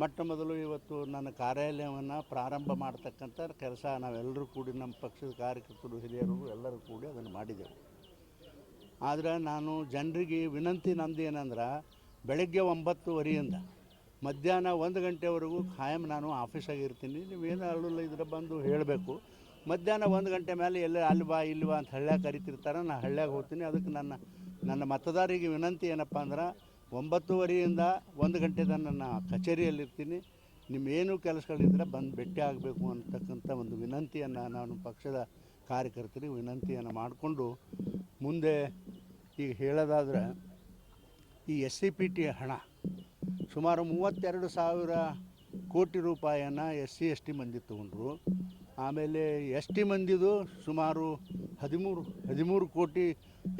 ಮೊಟ್ಟ ಮೊದಲು ಇವತ್ತು ನನ್ನ ಕಾರ್ಯಾಲಯವನ್ನು ಪ್ರಾರಂಭ ಮಾಡ್ತಕ್ಕಂಥ ಕೆಲಸ ನಾವೆಲ್ಲರೂ ಕೂಡಿ ನಮ್ಮ ಪಕ್ಷದ ಕಾರ್ಯಕರ್ತರು, ಹಿರಿಯರು ಎಲ್ಲರೂ ಕೂಡಿ ಅದನ್ನು ಮಾಡಿದೆವು. ಆದರೆ ನಾನು ಜನರಿಗೆ ವಿನಂತಿ ನಂದು ಏನಂದ್ರೆ, ಬೆಳಗ್ಗೆ ಒಂಬತ್ತುವರೆಯಿಂದ ಮಧ್ಯಾಹ್ನ ಒಂದು ಗಂಟೆವರೆಗೂ ಖಾಯಂ ನಾನು ಆಫೀಸಾಗಿ ಇರ್ತೀನಿ ನೀವೇನು ಅಲ್ಲ ಇದ್ರೆ ಬಂದು ಹೇಳಬೇಕು. ಮಧ್ಯಾಹ್ನ ಒಂದು ಗಂಟೆ ಮೇಲೆ ಎಲ್ಲ ಅಲ್ಲಿ ಬಾ, ಇಲ್ಲಿ ಅಂತ ಹಳ್ಳ್ಯಾಗ ಕರಿತಿರ್ತಾರೆ ನಾನು ಹಳ್ಳ್ಯಾಗ ಹೋಗ್ತೀನಿ. ಅದಕ್ಕೆ ನನ್ನ ನನ್ನ ಮತದಾರರಿಗೆ ವಿನಂತಿ ಏನಪ್ಪ ಅಂದ್ರೆ ಒಂಬತ್ತುವರೆಯಿಂದ ಒಂದು ಗಂಟೆ ತನಕ ನಾನು ಕಚೇರಿಯಲ್ಲಿರ್ತೀನಿ. ನಿಮ್ಮೇನು ಕೆಲಸಗಳಿದ್ರೆ ಬಂದು ಭೇಟಿ ಆಗಬೇಕು ಅಂತಕ್ಕಂಥ ಒಂದು ವಿನಂತಿಯನ್ನು ನಾನು ಪಕ್ಷದ ಕಾರ್ಯಕರ್ತರಿಗೆ ವಿನಂತಿಯನ್ನು ಮಾಡಿಕೊಂಡು ಮುಂದೆ ಈಗ ಹೇಳೋದಾದ್ರೆ ಈ ಎಸ್ ಸಿ ಪಿ ಟಿ ಹಣ, ಸುಮಾರು ಮೂವತ್ತೆರಡು ಸಾವಿರ ಕೋಟಿ ರೂಪಾಯಿಯನ್ನು ಎಸ್ ಸಿ ಎಸ್ ಟಿ ಮಂದಿ ತೊಗೊಂಡ್ರು. ಆಮೇಲೆ ಎಸ್ ಟಿ ಮಂದಿದು ಸುಮಾರು ಹದಿಮೂರು ಹದಿಮೂರು ಕೋಟಿ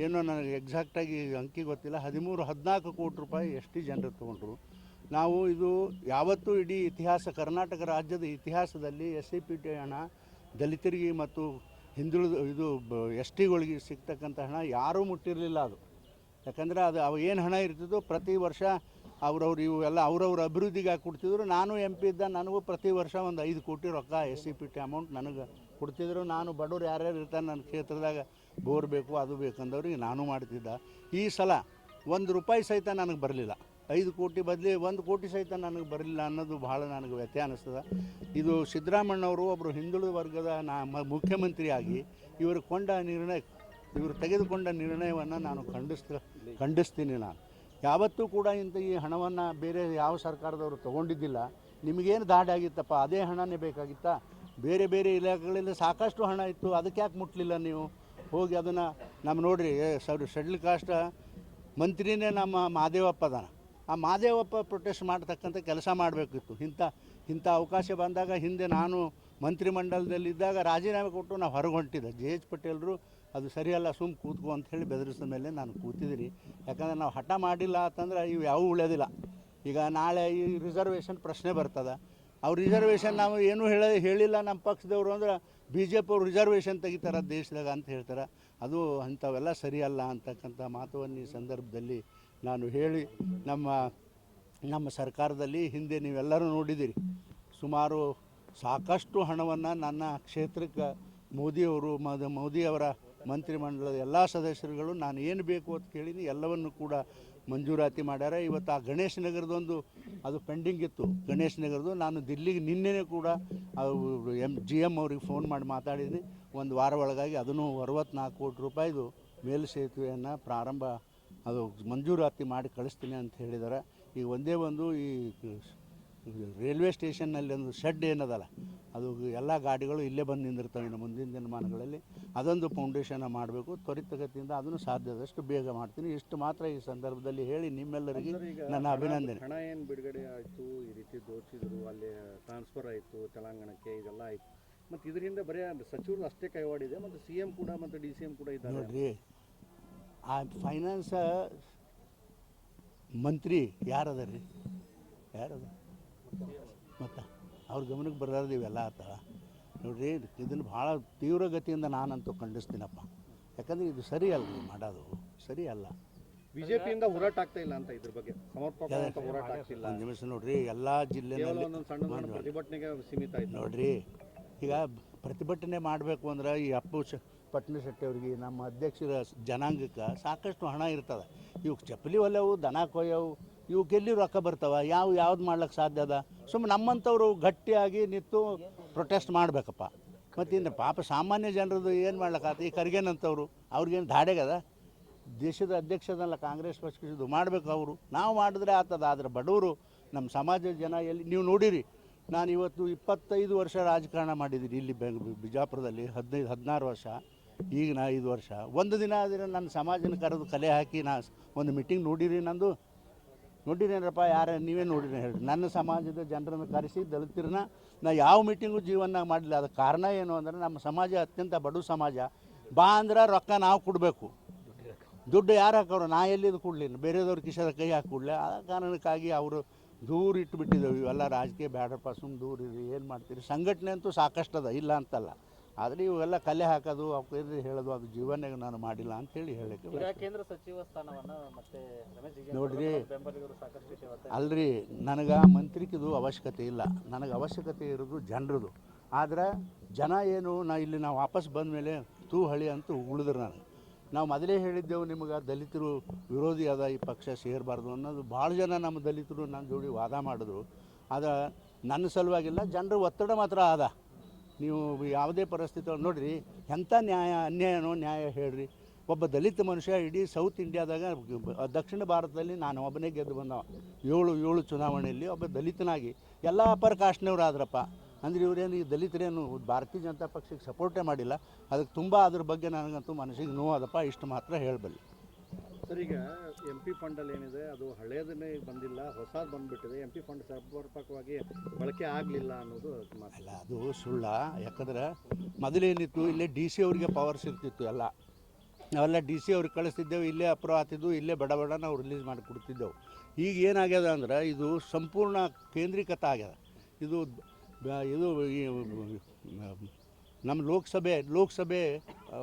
ಏನೋ ನನಗೆ ಎಕ್ಸಾಕ್ಟಾಗಿ ಅಂಕಿ ಗೊತ್ತಿಲ್ಲ. ಹದಿಮೂರು, ಹದಿನಾಲ್ಕು ಕೋಟಿ ರೂಪಾಯಿ ಎಸ್ ಟಿ ಜನರು ತೊಗೊಂಡ್ರು. ನಾವು ಇದು ಯಾವತ್ತೂ ಇಡೀ ಇತಿಹಾಸ, ಕರ್ನಾಟಕ ರಾಜ್ಯದ ಇತಿಹಾಸದಲ್ಲಿ ಎಸ್ ಸಿ ಪಿ ಟಿ ಹಣ, ದಲಿತರಿಗೆ ಮತ್ತು ಹಿಂದುಳಿದ ಇದು ಎಸ್ ಟಿಗಳಿಗೆ ಸಿಗ್ತಕ್ಕಂಥ ಹಣ ಯಾರೂ ಮುಟ್ಟಿರಲಿಲ್ಲ ಅದು. ಯಾಕಂದರೆ ಅದು ಅವು ಏನು ಹಣ ಇರ್ತಿದ್ದು ಪ್ರತಿ ವರ್ಷ ಅವ್ರವ್ರು ಇವೆಲ್ಲ ಅಭಿವೃದ್ಧಿಗೆ ಹಾಕಿ ಕೊಡ್ತಿದ್ರು ನಾನು ಎಂ ಪಿ ಇದ್ದ ನನಗೂ ಪ್ರತಿ ವರ್ಷ ಒಂದು ಐದು ಕೋಟಿ ರೊಕ್ಕ S C P T amount ನನಗೆ ಕೊಡ್ತಿದ್ರು. ನಾನು ಬಡವ್ರು ಯಾರ್ಯಾರು ಇರ್ತಾರೆ ನನ್ನ ಕ್ಷೇತ್ರದಾಗ ಬೋರ್ ಬೇಕು, ಅದು ಬೇಕಂದವ್ರಿಗೆ ನಾನು ಮಾಡ್ತಿದ್ದ. ಈ ಸಲ ಒಂದು ರೂಪಾಯಿ ಸಹಿತ ನನಗೆ ಬರಲಿಲ್ಲ. ಐದು ಕೋಟಿ ಬದಲಿ ಒಂದು ಕೋಟಿ ಸಹಿತ ನನಗೆ ಬರಲಿಲ್ಲ ಅನ್ನೋದು ಭಾಳ ನನಗೆ ವ್ಯತ್ಯಯ ಅನ್ನಿಸ್ತದೆ ಇದು ಸಿದ್ದರಾಮಣ್ಣವರು ಒಬ್ಬರು ಹಿಂದುಳಿದ ವರ್ಗದ ನಾ ಮುಖ್ಯಮಂತ್ರಿಯಾಗಿ ಇವರು ಕೊಂಡ ನಿರ್ಣಯ, ಇವರು ತೆಗೆದುಕೊಂಡ ನಿರ್ಣಯವನ್ನು ನಾನು ಖಂಡಿಸ್ತ, ಖಂಡಿಸ್ತೀನಿ ನಾನು. ಯಾವತ್ತೂ ಕೂಡ ಇಂಥ ಈ ಹಣವನ್ನು ಬೇರೆ ಯಾವ ಸರ್ಕಾರದವರು ತೊಗೊಂಡಿದ್ದಿಲ್ಲ. ನಿಮಗೇನು ದಾಡಿ ಆಗಿತ್ತಪ್ಪ? ಅದೇ ಹಣನೇ ಬೇಕಾಗಿತ್ತಾ? ಬೇರೆ ಬೇರೆ ಇಲಾಖೆಗಳಲ್ಲಿ ಸಾಕಷ್ಟು ಹಣ ಇತ್ತು. ಅದಕ್ಕೆ ಯಾಕೆ ಮುಟ್ಲಿಲ್ಲ ನೀವು? ಹೋಗಿ ಅದನ್ನು ನಮ್ಮ ನೋಡ್ರಿ ಸರ್ ಶೆಡ್ಲ್ ಕಾಸ್ಟ್ ಮಂತ್ರಿನೇ ನಮ್ಮ ಮಾದೇವಪ್ಪ ಅದಾನ. ಆ ಮಾದೇವಪ್ಪ ಪ್ರೊಟೆಸ್ಟ್ ಮಾಡ್ತಕ್ಕಂಥ ಕೆಲಸ ಮಾಡಬೇಕಿತ್ತು. ಇಂಥ ಇಂಥ ಅವಕಾಶ ಬಂದಾಗ ಹಿಂದೆ ನಾನು ಮಂತ್ರಿಮಂಡಲದಲ್ಲಿದ್ದಾಗ ರಾಜೀನಾಮೆ ಕೊಟ್ಟು ನಾವು ಹೊರಗೆ ಹೊಂಟಿದ್ದೆ. ಜೆ ಎಚ್ ಪಟೇಲ್ರು ಅದು ಸರಿಯಲ್ಲ, ಸುಮ್ ಕೂತ್ಕೋ ಅಂತ ಹೇಳಿ ಬೆದರಿಸಿದ ಮೇಲೆ ನಾನು ಕೂತಿದ್ದೀನಿ. ಯಾಕಂದ್ರೆ ನಾವು ಹಠ ಮಾಡಿಲ್ಲ ಅಂತಂದ್ರೆ ಇವು ಯಾವೂ ಉಳಿಯೋದಿಲ್ಲ. ಈಗ ನಾಳೆ ಈ ರಿಸರ್ವೇಷನ್ ಪ್ರಶ್ನೆ ಬರ್ತದೆ. ಅವ್ರು ರಿಸರ್ವೇಷನ್ ನಾವು ಏನೂ ಹೇಳ, ಹೇಳಿಲ್ಲ ನಮ್ಮ ಪಕ್ಷದವರು ಅಂದ್ರೆ ಬಿ ಜೆ ಪಿ ಅವರು ರಿಸರ್ವೇಷನ್ ತೆಗಿತಾರೆ ದೇಶದಾಗ ಅಂತ ಹೇಳ್ತಾರೆ. ಅದು ಅಂಥವೆಲ್ಲ ಸರಿಯಲ್ಲ ಅಂತಕ್ಕಂಥ ಮಾತುವನ್ನು ಈ ಸಂದರ್ಭದಲ್ಲಿ ನಾನು ಹೇಳಿ ನಮ್ಮ ನಮ್ಮ ಸರ್ಕಾರದಲ್ಲಿ ಹಿಂದೆ ನೀವೆಲ್ಲರೂ ನೋಡಿದ್ದೀರಿ. ಸುಮಾರು ಸಾಕಷ್ಟು ಹಣವನ್ನು ನನ್ನ ಕ್ಷೇತ್ರಕ್ಕೆ ಮೋದಿಯವರು ಮದ ಮೋದಿಯವರ ಮಂತ್ರಿಮಂಡಲದ ಎಲ್ಲ ಸದಸ್ಯರುಗಳು ನಾನು ಏನು ಬೇಕು ಅಂತ ಕೇಳೀನಿ, ಎಲ್ಲವನ್ನು ಕೂಡ ಮಂಜೂರಾತಿ ಮಾಡ್ಯಾರ. ಇವತ್ತು ಆ ಗಣೇಶ್ ನಗರದೊಂದು ಅದು ಪೆಂಡಿಂಗ್ ಇತ್ತು. ಗಣೇಶ್ ನಗರದ್ದು. ನಾನು ದಿಲ್ಲಿಗೆ ನಿನ್ನೆನೇ ಕೂಡ ಎಂ ಜಿ ಎಂ ಅವ್ರಿಗೆ ಫೋನ್ ಮಾಡಿ ಮಾತಾಡಿದ್ದೀನಿ ಒಂದು ವಾರ ಒಳಗಾಗಿ ಅದನ್ನು ಅರವತ್ನಾಲ್ಕು ಕೋಟಿ ರೂಪಾಯಿದು ಮೇಲು ಸೇತುವೆಯನ್ನು ಪ್ರಾರಂಭ, ಅದು ಮಂಜೂರಾತಿ ಮಾಡಿ ಕಳಿಸ್ತೀನಿ ಅಂತ ಹೇಳಿದ್ದಾರೆ ಈಗ ಒಂದೇ ಒಂದು ಈ ರೈಲ್ವೆ ಸ್ಟೇಷನ್ನಲ್ಲಿ ಒಂದು ಶೆಡ್ ಏನದಲ್ಲ ಅದು ಎಲ್ಲ ಗಾಡಿಗಳು ಇಲ್ಲೇ ಬಂದು ನಿಂದಿರ್ತವೆ ಇನ್ನು ಮುಂದಿನ ದಿನಮಾನಗಳಲ್ಲಿ. ಅದೊಂದು ಫೌಂಡೇಶನ್ ಮಾಡಬೇಕು. ತ್ವರಿತಗತಿಯಿಂದ ಅದನ್ನು ಸಾಧ್ಯದಷ್ಟು ಬೇಗ ಮಾಡ್ತೀನಿ. ಇಷ್ಟು ಮಾತ್ರ ಈ ಸಂದರ್ಭದಲ್ಲಿ ಹೇಳಿ ನಿಮ್ಮೆಲ್ಲರಿಗೆ ನನ್ನ ಅಭಿನಂದನೆ. ಹಣ ಏನು ಬಿಡುಗಡೆ ಆಯಿತು? ಈ ರೀತಿ ದೋಚಿದ್ರು ಅಲ್ಲಿ ಟ್ರಾನ್ಸ್ಫರ್ ಆಯಿತು ತೆಲಂಗಾಣಕ್ಕೆ ಇದೆಲ್ಲ ಆಯಿತು. ಮತ್ತು ಇದರಿಂದ ಬರೀ ಸಚಿವರು ಅಷ್ಟೇ ಕೈವಾಡಿದೆ ಮತ್ತು ಸಿ ಎಂ ಕೂಡ ಮತ್ತು ಡಿ ಸಿ ಎಂ ಕೂಡ ಇದ್ದಾರೆ. ನೋಡ್ರಿ ಆ ಫೈನಾನ್ಸ್ ಮಂತ್ರಿ ಯಾರದ ರೀ ಯಾರದ? ಮತ್ತು ಅವ್ರ ಗಮನಕ್ಕೆ ಬರಲಾರ್ದು ಇವೆಲ್ಲ ಆತವ ನೋಡ್ರಿ ಇದನ್ನು ಭಾಳ ತೀವ್ರಗತಿಯಿಂದ ನಾನಂತೂ ಖಂಡಿಸ್ತೀನಪ್ಪ. ಯಾಕಂದ್ರೆ ಇದು ಸರಿ ಅಲ್ಲ ರೀ ಮಾಡೋದು. ಸರಿ ಅಲ್ಲ. ಬಿಜೆಪಿಯಿಂದ ಹೋರಾಟ ಆಗ್ತಾ ಇಲ್ಲ ಅಂತ ಇದ್ರ ಬಗ್ಗೆ. ಸಮರ್ಪಕ ಹೋರಾಟ ಆಗ್ತಿಲ್ಲ. ಒಂದು ನಿಮಿಷ ನೋಡ್ರಿ ಎಲ್ಲ ಜಿಲ್ಲೆ ಜಿಲ್ಲೆಯಲ್ಲಿ ಸಣ್ಣ ಸಣ್ಣ ಪ್ರತಿಭಟನೆಗೆ ಸೀಮಿತ ಆಯ್ತು. ನೋಡ್ರಿ ಈಗ ಪ್ರತಿಭಟನೆ ಮಾಡಬೇಕು ಅಂದ್ರೆ ಈ ಅಪ್ಪು ಶ ಪಟ್ನಶೆಟ್ಟಿ ಅವ್ರಿಗೆ ನಮ್ಮ ಅಧ್ಯಕ್ಷರ ಜನಾಂಗಕ್ಕೆ ಸಾಕಷ್ಟು ಹಣ ಇರ್ತದೆ. ಇವು ಚಪ್ಪಲಿ ಒಲೆವು ದನ ಕೊಯ್ಯವು ಇವಕ್ಕೆಲ್ಲಿ ರೊಕ್ಕ ಬರ್ತಾವ, ಯಾವ ಯಾವ್ದು ಮಾಡ್ಲಿಕ್ಕೆ ಸಾಧ್ಯ ಅದ? ಸುಮ್ಮನೆ ನಮ್ಮಂಥವ್ರು ಗಟ್ಟಿಯಾಗಿ ನಿಂತು ಪ್ರೊಟೆಸ್ಟ್ ಮಾಡಬೇಕಪ್ಪ. ಮತ್ತಿಂದ ಪಾಪ ಸಾಮಾನ್ಯ ಜನರದು ಏನು ಮಾಡ್ಲಕ್ಕಾಗ್ತದೆ ಈ ಖರ್ಗೆನಂತವ್ರು ಅವ್ರಿಗೇನು ಧಾಡೆಗದ ದೇಶದ ಅಧ್ಯಕ್ಷದಲ್ಲ ಕಾಂಗ್ರೆಸ್ ಪಕ್ಷದ್ದು ಮಾಡಬೇಕು ಅವರು. ನಾವು ಮಾಡಿದ್ರೆ ಆತದ, ಆದರೆ ಬಡವರು ನಮ್ಮ ಸಮಾಜದ ಜನ ಎಲ್ಲಿ, ನೀವು ನೋಡಿರಿ, ನಾನು ಇವತ್ತು ಇಪ್ಪತ್ತೈದು ವರ್ಷ ರಾಜಕಾರಣ ಮಾಡಿದ್ದೀನಿ ಇಲ್ಲಿ ಬೆಂಗ್, ಬಿಜಾಪುರದಲ್ಲಿ ಹದಿನೈದು, ಹದಿನಾರು ವರ್ಷ ಈಗ ನಾ ಐದು ವರ್ಷ. ಒಂದು ದಿನ ಆದರೆ ನನ್ನ ಸಮಾಜನ ಕರೆದು ಕಲೆ ಹಾಕಿ ನಾ ಒಂದು ಮೀಟಿಂಗ್ ನೋಡಿರಿ ನಂದು. ನೋಡಿರೇನಪ್ಪ ಯಾರ, ನೀವೇ ನೋಡಿರಿ ಹೇಳಿ. ನನ್ನ ಸಮಾಜದ ಜನರನ್ನು ಕರೆಸಿ ದಲಿತರನ್ನ, ನಾ ಯಾವ ಮೀಟಿಂಗು ಜೀವನ ಮಾಡಲಿಲ್ಲ. ಅದಕ್ಕೆ ಕಾರಣ ಏನು ಅಂದರೆ, ನಮ್ಮ ಸಮಾಜ ಅತ್ಯಂತ ಬಡ ಸಮಾಜ. ಬಾ ಅಂದ್ರೆ ರೊಕ್ಕ ನಾವು ಕೊಡಬೇಕು. ದುಡ್ಡು ಯಾರು ಹಾಕೋರು? ನಾ ಎಲ್ಲಿದು ಕೊಡಲಿ ಬೇರೆದವ್ರ ಕಿಶದ ಕೈ ಹಾಕಿ ಕೊಡಲಿ. ಆ ಕಾರಣಕ್ಕಾಗಿ ಅವರು ದೂರ ಇಟ್ಟುಬಿಟ್ಟಿದ್ದೇವೆ ಇವೆಲ್ಲ ರಾಜಕೀಯ ಬೇಡಪ್ಪ ಸುಮ್ಮನೆ ದೂರ ಇರಿ ಏನು ಮಾಡ್ತೀರಿ? ಸಂಘಟನೆ ಅಂತೂ ಸಾಕಷ್ಟು ಅದ ಇಲ್ಲ ಅಂತಲ್ಲ. ಆದರೆ ಇವೆಲ್ಲ ಕಲೆ ಹಾಕೋದು ಅವ್ರಿಗೆ ಹೇಳೋದು ಅದು ಜೀವನಾಗ ನಾನು ಮಾಡಿಲ್ಲ ಅಂತೇಳಿ ಹೇಳಕ್ಕೆ ಕೇಂದ್ರ ಸಚಿವ ಸ್ಥಾನವನ್ನು ಮತ್ತೆ ನೋಡ್ರಿ. ಅಲ್ರಿ ನನಗೆ ಮಂತ್ರಿಕಿದು ಅವಶ್ಯಕತೆ ಇಲ್ಲ. ನನಗೆ ಅವಶ್ಯಕತೆ ಇರೋದು ಜನರದು. ಆದ್ರೆ ಜನ ಏನು ನಾ ಇಲ್ಲಿ ನಾವು ವಾಪಸ್ ಬಂದ ಮೇಲೆ ತೂ ಹಳಿ ಅಂತ ಉಳಿದ್ರು ನಾನು. ನಾವು ಮೊದಲೇ ಹೇಳಿದ್ದೆವು ನಿಮಗೆ ದಲಿತರು ವಿರೋಧಿ ಅದ ಈ ಪಕ್ಷ ಸೇರಬಾರ್ದು ಅನ್ನೋದು. ಭಾಳ ಜನ ನಮ್ಮ ದಲಿತರು ನನ್ನ ಜೋಡಿ ವಾದ ಮಾಡಿದ್ರು. ಆದ್ರೆ ನನ್ನ ಸಲುವಾಗಿಲ್ಲ ಜನರ ಒತ್ತಡ ಮಾತ್ರ ಆದ. ನೀವು ಯಾವುದೇ ಪರಿಸ್ಥಿತಿ ನೋಡ್ರಿ, ಎಂಥ ನ್ಯಾಯ, ಅನ್ಯಾಯನೋ ನ್ಯಾಯ ಹೇಳ್ರಿ. ಒಬ್ಬ ದಲಿತ ಮನುಷ್ಯ ಇಡೀ ಸೌತ್ ಇಂಡಿಯಾದಾಗ ದಕ್ಷಿಣ ಭಾರತದಲ್ಲಿ ನಾನು ಒಬ್ಬನೇ ಗೆದ್ದು ಬಂದವ. ಏಳು ಏಳು ಚುನಾವಣೆಯಲ್ಲಿ ಒಬ್ಬ ದಲಿತನಾಗಿ. ಎಲ್ಲ ಅಪರ ಕಾಸ್ಟ್ನವ್ರು ಆದ್ರಪ್ಪ. ಅಂದ್ರೆ ಇವರೇನು ಈ ದಲಿತರೇನು ಭಾರತೀಯ ಜನತಾ ಪಕ್ಷಕ್ಕೆ ಸಪೋರ್ಟೇ ಮಾಡಿಲ್ಲ. ಅದಕ್ಕೆ ತುಂಬ ಅದ್ರ ಬಗ್ಗೆ ನನಗಂತೂ ಮನಸ್ಸಿಗೆ ನೋವಾದಪ್ಪ ಇಷ್ಟು ಮಾತ್ರ ಹೇಳಬಲ್ಲೆ. ಸರ್, ಈಗ ಎಂ ಪಿ ಫಂಡಲ್ಲಿ ಏನಿದೆ, ಅದು ಹಳೇದನ್ನೇ ಬಂದಿಲ್ಲ, ಹೊಸದು ಬಂದುಬಿಟ್ಟಿದೆ. ಎಂ ಪಿ ಫಂಡ್ ಸಮರ್ಪಕವಾಗಿ ಬಳಕೆ ಆಗಲಿಲ್ಲ ಅನ್ನೋದು ಅಲ್ಲ, ಅದು ಸುಳ್ಳ. ಯಾಕಂದ್ರೆ ಮೊದಲೇನಿತ್ತು, ಇಲ್ಲೇ ಡಿ ಸಿ ಅವರಿಗೆ ಪವರ್ಸ್ ಇರ್ತಿತ್ತು ಎಲ್ಲ. ನಾವೆಲ್ಲ ಡಿ ಸಿ ಅವ್ರಿಗೆ ಕಳಿಸ್ತಿದ್ದೆವು, ಇಲ್ಲೇ ಅಪ್ರೂವ್ ಆತಿದ್ದು ಇಲ್ಲೇ ಬಡ ಬಡ ನಾವು ರಿಲೀಸ್ ಮಾಡಿ ಕೊಡ್ತಿದ್ದೆವು ಈಗ ಏನಾಗ್ಯದ ಅಂದ್ರೆ, ಇದು ಸಂಪೂರ್ಣ ಕೇಂದ್ರೀಕೃತ ಆಗ್ಯದ. ಇದು ಇದು ನಮ್ಮ ಲೋಕಸಭೆ ಲೋಕಸಭೆ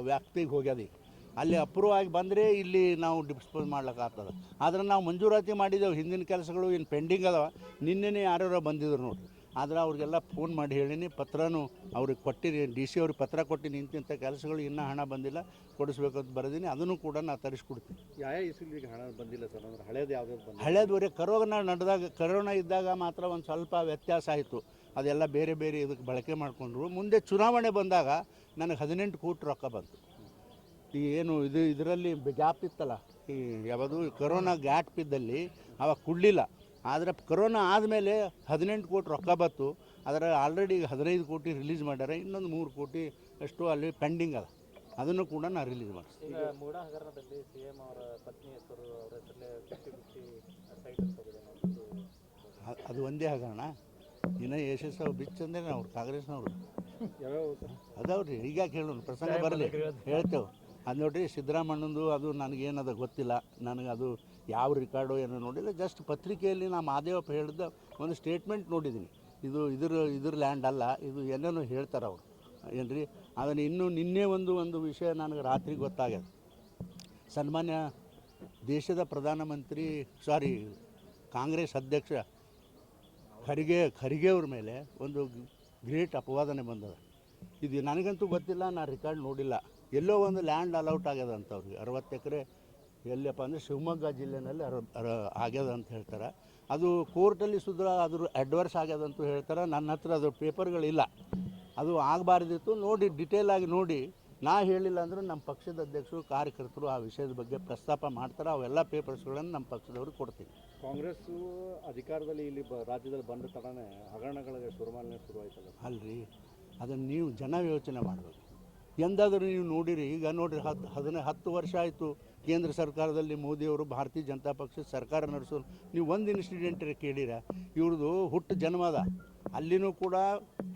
ವ್ಯಾಪ್ತಿಗೆ ಹೋಗ್ಯದ ಈಗ. ಅಲ್ಲಿ ಅಪ್ರೂವ್ ಆಗಿ ಬಂದರೆ ಇಲ್ಲಿ ನಾವು ಡಿಸ್ಪೋಸ್ ಮಾಡ್ಲಿಕ್ಕಾಗ್ತದೆ. ಆದ್ರೆ ನಾವು ಮಂಜೂರಾತಿ ಮಾಡಿದೆವು ಹಿಂದಿನ ಕೆಲಸಗಳು ಏನು ಪೆಂಡಿಂಗ್ ಅದಾವ ನಿನ್ನೆನೇ ಯಾರ್ಯಾರೋ ಬಂದಿದ್ರು ನೋಡಿ ಆದ್ರೆ ಅವ್ರಿಗೆಲ್ಲ ಫೋನ್ ಮಾಡಿ ಹೇಳೀನಿ ಪತ್ರನೂ ಅವ್ರಿಗೆ ಕೊಟ್ಟಿನಿ ಡಿ ಸಿ ಅವ್ರಿಗೆ ಪತ್ರ ಕೊಟ್ಟಿನಿ ಇಂತಿಂಥ ಕೆಲಸಗಳು ಇನ್ನೂ ಹಣ ಬಂದಿಲ್ಲ ಕೊಡಿಸ್ಬೇಕು ಅಂತ ಬರೆದೀನಿ ಅದನ್ನು ಕೂಡ ನಾನು ತರಿಸ್ಕೊಡ್ತೀನಿ. ಯಾವ ಹಣ ಬಂದಿಲ್ಲ ಸರ್? ಅಂದ್ರೆ ಹಳೇದು ಯಾವ್ದಾದ್ರು ಹಳೇದುವರೆ ಕರೋನಾ ನಡೆದಾಗ ಕರೋನಾ ಇದ್ದಾಗ ಮಾತ್ರ ಒಂದು ಸ್ವಲ್ಪ ವ್ಯತ್ಯಾಸ ಆಯಿತು. ಅದೆಲ್ಲ ಬೇರೆ ಬೇರೆ ಇದಕ್ಕೆ ಬಳಕೆ ಮಾಡಿಕೊಂಡ್ರು. ಮುಂದೆ ಚುನಾವಣೆ ಬಂದಾಗ ನನಗೆ ಹದಿನೆಂಟು ಕೋಟಿ ರೊಕ್ಕ ಬಂತು. ಈ ಏನು ಇದು ಇದರಲ್ಲಿ ಗ್ಯಾಪ್ ಇತ್ತಲ್ಲ ಈ ಯಾವುದು ಕರೋನಾ ಗ್ಯಾಪ್ ಇದ್ದಲ್ಲಿ ಅವಾಗ ಕೊಡಲಿಲ್ಲ. ಆದರೆ ಕರೋನಾ ಆದಮೇಲೆ ಹದಿನೆಂಟು ಕೋಟಿ ರೊಕ್ಕ ಬತ್ತು ಅದರ ಆಲ್ರೆಡಿ ಹದಿನೈದು ಕೋಟಿ ರಿಲೀಸ್ ಮಾಡ್ಯಾರ ಇನ್ನೊಂದು ಮೂರು ಕೋಟಿ ಅಷ್ಟು ಅಲ್ಲಿ ಪೆಂಡಿಂಗ್ ಅದ. ಅದನ್ನು ಕೂಡ ನಾನು ರಿಲೀಸ್ ಮಾಡ್ತೀನಿ ಮೂಡ ಹಗರಣದಲ್ಲಿ ಸಿ ಅವರ ಪತ್ನಿ ಹೆಸರು ಅವರ ಹೆಸರಲ್ಲೇ ಫಿಫ್ಟಿ ಫಿಫ್ಟಿ ಸೈಟ್ ಅಂತ ಹೋಗಿದೆ ಅದು ಒಂದೇ ಹಗರಣ. ಇನ್ನು ಯಶಸ್ಸು ಬಿಚ್ಚಂದ್ರೆ ಅವ್ರು ಕಾಂಗ್ರೆಸ್ನವ್ರು. ಅದಾವ್ರಿ ಈಗ ಹೇಳೋಣ ಪ್ರಸಂಗ ಬರಲಿ. ಹೇಳ್ತೇವೆ. ಅದು ನೋಡಿರಿ ಸಿದ್ದರಾಮಣ್ಣಂದು ಅದು ನನಗೇನದ ಗೊತ್ತಿಲ್ಲ. ನನಗೆ ಅದು ಯಾವ ರಿಕಾರ್ಡು ಏನೋ ನೋಡಿಲ್ಲ. ಜಸ್ಟ್ ಪತ್ರಿಕೆಯಲ್ಲಿ ನಾ ಮಾದೇವಪ್ಪ ಹೇಳಿದ ಒಂದು ಸ್ಟೇಟ್ಮೆಂಟ್ ನೋಡಿದ್ದೀನಿ. ಇದು ಇದ್ರ ಇದ್ರ ಲ್ಯಾಂಡ್ ಅಲ್ಲ, ಇದು ಏನೇನೋ ಹೇಳ್ತಾರೆ ಅವರು. ರೀ ಅದನ್ನು ಇನ್ನೂ ನಿನ್ನೆ ಒಂದು ಒಂದು ವಿಷಯ ನನಗೆ ರಾತ್ರಿ ಗೊತ್ತಾಗ್ಯದ. ಸನ್ಮಾನ್ಯ ದೇಶದ ಪ್ರಧಾನಮಂತ್ರಿ, ಸಾರಿ, ಕಾಂಗ್ರೆಸ್ ಅಧ್ಯಕ್ಷ ಖರ್ಗೆ ಖರ್ಗೆ ಅವ್ರ ಮೇಲೆ ಒಂದು ಗ್ರೇಟ್ ಅಪವಾದನೆ ಬಂದದ. ಇದು ನನಗಂತೂ ಗೊತ್ತಿಲ್ಲ ನಾನು ರೆಕಾರ್ಡ್ ನೋಡಿಲ್ಲ. ಎಲ್ಲೋ ಒಂದು ಲ್ಯಾಂಡ್ ಅಲೌಟ್ ಆಗ್ಯದ ಅಂತ ಅವ್ರಿಗೆ. ಅರವತ್ತು ಎಕರೆ ಎಲ್ಲಪ್ಪ ಅಂದರೆ ಶಿವಮೊಗ್ಗ ಜಿಲ್ಲೆನಲ್ಲಿ ಅರ ಅರ ಆಗ್ಯದ ಅಂತ ಹೇಳ್ತಾರೆ. ಅದು ಕೋರ್ಟಲ್ಲಿ ಸುದ್ರ ಅದ್ರ ಅಡ್ವರ್ಸ್ ಆಗ್ಯದಂತೂ ಹೇಳ್ತಾರೆ. ನನ್ನ ಹತ್ರ ಅದ್ರ ಪೇಪರ್ಗಳಿಲ್ಲ ಅದು ಆಗಬಾರ್ದಿತ್ತು. ನೋಡಿ ಡಿಟೇಲ್ ಆಗಿ ನೋಡಿ. ನಾ ಹೇಳಿಲ್ಲ ಅಂದ್ರೆ ನಮ್ಮ ಪಕ್ಷದ ಅಧ್ಯಕ್ಷರು ಕಾರ್ಯಕರ್ತರು ಆ ವಿಷಯದ ಬಗ್ಗೆ ಪ್ರಸ್ತಾಪ ಮಾಡ್ತಾರೆ. ಅವೆಲ್ಲ ಪೇಪರ್ಸ್ಗಳನ್ನು ನಮ್ಮ ಪಕ್ಷದವ್ರಿಗೆ ಕೊಡ್ತೀವಿ. ಕಾಂಗ್ರೆಸ್ಸು ಅಧಿಕಾರದಲ್ಲಿ ಇಲ್ಲಿ ಬ ರಾಜ್ಯದಲ್ಲಿ ಬಂದ ತಡನೇ ಹಗರಣಗಳಿಗೆ ಶುರುವಾಯ್ತಲ್ಲ. ಅಲ್ರಿ. ಅದನ್ನು ನೀವು ಜನ ಯೋಚನೆ ಮಾಡಬೇಕು. ಎಂದಾದರೂ ನೀವು ನೋಡಿರಿ, ಈಗ ನೋಡಿರಿ ಹತ್ತು ಹದಿನೈ, ಹತ್ತು ವರ್ಷ ಆಯಿತು ಕೇಂದ್ರ ಸರ್ಕಾರದಲ್ಲಿ ಮೋದಿಯವರು ಭಾರತೀಯ ಜನತಾ ಪಕ್ಷದ ಸರ್ಕಾರ ನಡೆಸೋದು. ನೀವು ಒಂದು ಇನ್ಸಿಡೆಂಟ್ ಕೇಳಿರ ಇವ್ರದ್ದು ಹುಟ್ಟು ಜನ್ಮದ ಅಲ್ಲಿನೂ ಕೂಡ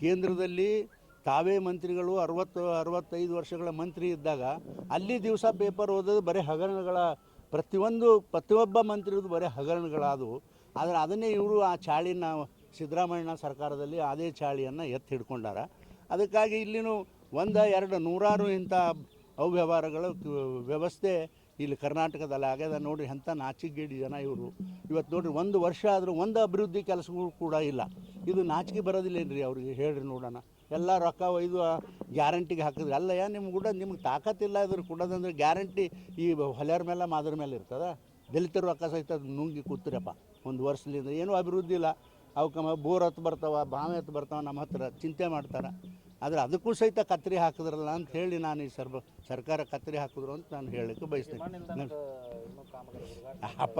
ಕೇಂದ್ರದಲ್ಲಿ ತಾವೇ ಮಂತ್ರಿಗಳು, ಅರವತ್ತು, ಅರವತ್ತೈದು ವರ್ಷಗಳ ಮಂತ್ರಿ ಇದ್ದಾಗ ಅಲ್ಲಿ ದಿವಸ ಪೇಪರ್ ಓದೋದು ಬರೀ ಹಗರಣಗಳ, ಪ್ರತಿಯೊಂದು, ಪ್ರತಿಯೊಬ್ಬ ಮಂತ್ರಿದು ಬರೀ ಹಗರಣಗಳಾದವು. ಆದರೆ ಅದನ್ನೇ ಇವರು ಆ ಚಾಳಿನ ಸಿದ್ದರಾಮಯ್ಯ ಸರ್ಕಾರದಲ್ಲಿ ಅದೇ ಚಾಳಿಯನ್ನು ಎತ್ತಿ ಹಿಡ್ಕೊಂಡಾರ. ಅದಕ್ಕಾಗಿ ಇಲ್ಲಿನೂ ಒಂದು, ಎರಡು, ನೂರಾರು ಇಂಥ ಅವ್ಯವಹಾರಗಳು ವ್ಯವಸ್ಥೆ ಇಲ್ಲಿ ಕರ್ನಾಟಕದಲ್ಲಿ ಆಗ್ಯದ. ನೋಡಿರಿ, ಎಂಥ ನಾಚಿಕೆಗೇಡಿ ಜನ ಇವರು. ಇವತ್ತು ನೋಡಿರಿ, ಒಂದು ವರ್ಷ ಆದರೂ ಒಂದು ಅಭಿವೃದ್ಧಿ ಕೆಲಸಗಳು ಕೂಡ ಇಲ್ಲ. ಇದು ನಾಚಿಕೆ ಬರೋದಿಲ್ಲೇನ್ರಿ ಅವ್ರಿಗೆ? ಹೇಳ್ರಿ ನೋಡೋಣ. ಎಲ್ಲ ರೊಕ್ಕ ಒಯ್ದು ಗ್ಯಾರಂಟಿಗೆ ಹಾಕಿದ್ರಿ. ಅಲ್ಲಯ್ಯ ನಿಮ್ಗೆ ಕೂಡ ನಿಮ್ಗೆ ತಾಕತ್ತಿಲ್ಲ ಇದ್ರ ಕೊಡೋದಂದ್ರೆ ಗ್ಯಾರಂಟಿ ಈ ಹೊಲೆಯರ ಮೇಲೆ, ಮಾದ್ರ ಮೇಲೆ ಇರ್ತದ? ದಲಿತರ ರೊಕ್ಕ ಸಹಿತ ನುಂಗಿ ಕೂತ್ರಪ್ಪ. ಒಂದು ವರ್ಷದಿಂದ ಏನೂ ಅಭಿವೃದ್ಧಿ ಇಲ್ಲ. ಅವಕ್ಕೆ ಬೋರ್ ಹತ್ತು ಬರ್ತಾವ, ಬಾವಿ ಹತ್ತು ಬರ್ತಾವ, ನಮ್ಮ ಹತ್ರ ಚಿಂತೆ ಮಾಡ್ತಾರೆ. ಆದರೆ ಅದಕ್ಕೂ ಸಹಿತ ಕತ್ತರಿ ಹಾಕಿದ್ರಲ್ಲ ಅಂತ ಹೇಳಿ ನಾನು ಈ ಸರ್ಬ ಸರ್ಕಾರ ಕತ್ತರಿ ಹಾಕಿದ್ರು ಅಂತ ನಾನು ಹೇಳಲಿಕ್ಕೆ ಬಯಸ್ತೇನೆ. ಅಪ್ಪ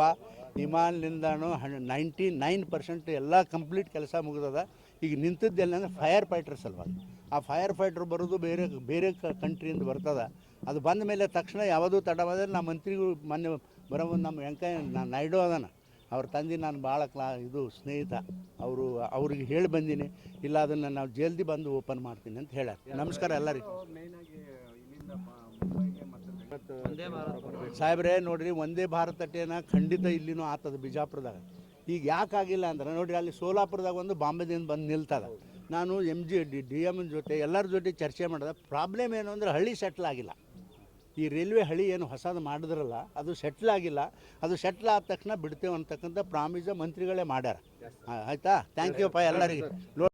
ವಿಮಾನ ನಿಲ್ದಾಣ ನೈಂಟಿ ನೈನ್ ಪರ್ಸೆಂಟ್ ಎಲ್ಲ ಕಂಪ್ಲೀಟ್ ಕೆಲಸ ಮುಗಿದದ. ಈಗ ನಿಂತದ್ದೆಲ್ಲ ಅಂದರೆ ಫೈರ್ ಫೈಟರ್ಸ್ ಸಲುವಾಗಿ ಆ ಫೈರ್ ಫೈಟರ್ ಬರೋದು ಬೇರೆ ಬೇರೆ ಕಂಟ್ರಿಯಿಂದ ಬರ್ತದ. ಅದು ಬಂದ ಮೇಲೆ ತಕ್ಷಣ ಯಾವುದೂ ತಡವಾದರೆ ನಮ್ಮ ಮಂತ್ರಿಗಳು ಮೊನ್ನೆ ಬರೋ ನಮ್ಮ ವೆಂಕಯ್ಯ ನಾ- ನಾಯ್ಡು ಅದಾನ. ಅವ್ರ ತಂದೆ ನಾನು ಭಾಳ ಕ್ಲಾ ಇದು ಸ್ನೇಹಿತ. ಅವರು, ಅವ್ರಿಗೆ ಹೇಳಿ ಬಂದೀನಿ, ಇಲ್ಲ ಅದನ್ನು ನಾವು ಜಲ್ದಿ ಬಂದು ಓಪನ್ ಮಾಡ್ತೀನಿ ಅಂತ ಹೇಳ ನಮಸ್ಕಾರ ಎಲ್ಲರಿಗೂ. ಸಾಹೇಬ್ರೆ, ನೋಡ್ರಿ, ಒಂದೇ ಭಾರತ ಟೇನ ಖಂಡಿತ ಇಲ್ಲಿನೂ ಆತದ ಬಿಜಾಪುರದಾಗ. ಈಗ ಯಾಕೆ ಆಗಿಲ್ಲ ಅಂದ್ರೆ, ನೋಡ್ರಿ, ಅಲ್ಲಿ ಸೋಲಾಪುರದಾಗ ಒಂದು ಬಾಂಬೆದಿಂದ ಬಂದು ನಿಲ್ತದ. ನಾನು M G D D M ಜೊತೆ ಎಲ್ಲರ ಜೊತೆ ಚರ್ಚೆ ಮಾಡಿದೆ. ಪ್ರಾಬ್ಲಮ್ ಏನು ಅಂದರೆ ಹಳ್ಳಿ ಸೆಟ್ಲ್ ಆಗಿಲ್ಲ. ಈ ರೈಲ್ವೆ ಹಳಿ ಏನು ಹೊಸದು ಮಾಡಿದ್ರಲ್ಲ ಅದು ಸೆಟ್ಲ್ ಆಗಿಲ್ಲ. ಅದು ಸೆಟ್ಲ್ ಆದ ತಕ್ಷಣ ಬಿಡ್ತೇವೆ ಅಂತಕ್ಕಂಥ ಪ್ರಾಮಿಸ ಮಂತ್ರಿಗಳೇ ಮಾಡ್ಯಾರ. ಆಯ್ತಾ? ಥ್ಯಾಂಕ್ ಯು ಪ ಎಲ್ಲರಿಗೆ.